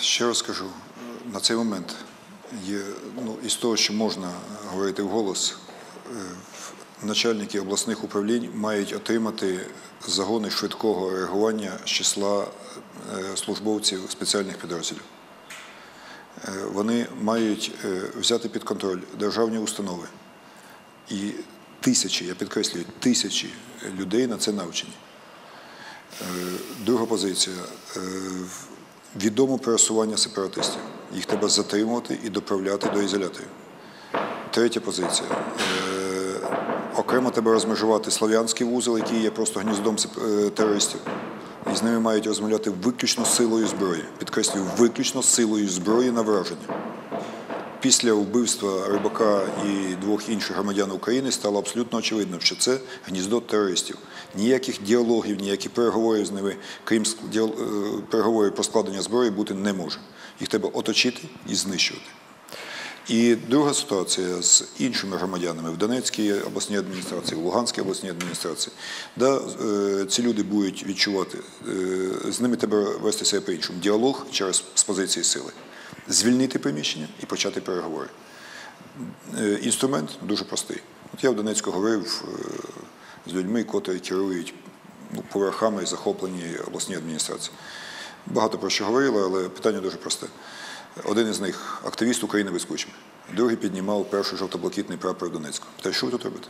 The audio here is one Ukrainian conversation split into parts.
Ще раз скажу, на цей момент є ну, із того, що можна говорити вголос, е, начальники обласних управлінь мають отримати загони швидкого реагування з числа е, службовців спеціальних підрозділів. Е, Вони мають взяти під контроль державні установи. І тисячі, я підкреслюю, тисячі людей на це навчені. Друга позиція відомо пересування сепаратистів. Їх треба затримувати і доправляти до ізоляторів. Третя позиція. Е, Окремо треба розмежувати слав'янський вузол, який є просто гніздом е, терористів. І з ними мають розмовляти виключно силою зброї. Підкреслюю, виключно силою зброї на враження. Після вбивства Рибака і двох інших громадян України стало абсолютно очевидно, що це гніздо терористів. Ніяких діалогів, ніяких переговорів з ними, крім е, переговорів про складення зброї, бути не може. Їх треба оточити і знищувати. І друга ситуація з іншими громадянами в Донецькій обласній адміністрації, в Луганській обласній адміністрації. Да, е, ці люди будуть відчувати, е, з ними треба вести себе по-іншому. Діалог через з позиції сили Звільнити приміщення і почати переговори. Е, Інструмент дуже простий. От я в Донецьку говорив е, з людьми, котрі керують ну, поверхами захоплені обласні адміністрації. Багато про що говорили, але питання дуже просте. Один із них активіст України без кучми, другий піднімав перший жовто-блакитний прапор в Донецьку. Та що ви тут робите?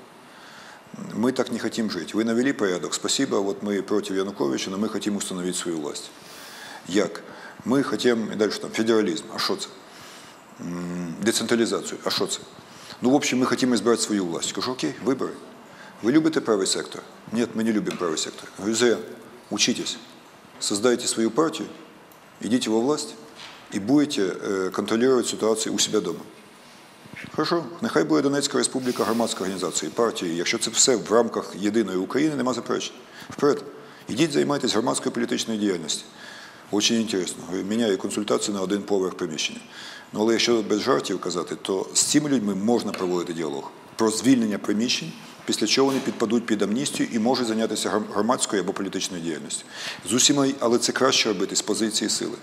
Мы так не хотим жить. Вы навели порядок, спасибо, вот мы против Януковича, но мы хотим установить свою власть. Як? Ми хочемо, і далі там, федералізм. А що це? М, Децентралізацію. А що це? Ну, в общем, ми хочемо збирати свою власть. Кажу, окей, вибори. Ви любите правий сектор? Нет, мы не любим правый сектор. Говорю, зря. Учитесь. Создайте свою партию, идите во власть и будете э, контролировать ситуацию у себя дома. Хорошо, нехай буде Донецька Республіка громадської організації, партії. Якщо це все в рамках єдиної України, нема заперечень. Вперед. Ідіть займайтесь громадською політичною діяльністю. Очень інтересно. Міняю консультацію на один поверх приміщення. Ну, але якщо без жартів казати, то з цими людьми можна проводити діалог про звільнення приміщень, після чого вони підпадуть під амністію і можуть зайнятися громадською або політичною діяльністю. З усіма, але це краще робити з позиції сили.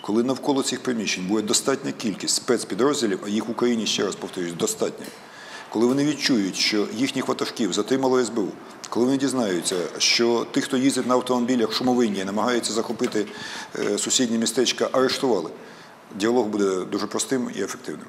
Коли навколо цих приміщень буде достатня кількість спецпідрозділів, а їх в Україні, ще раз повторюсь, достатньо, коли вони відчують, що їхніх ватажків затримало СБУ, коли вони дізнаються, що тих, хто їздить на автомобілях шумовинні, намагається захопити е, сусідні містечка, арештували, діалог буде дуже простим і ефективним.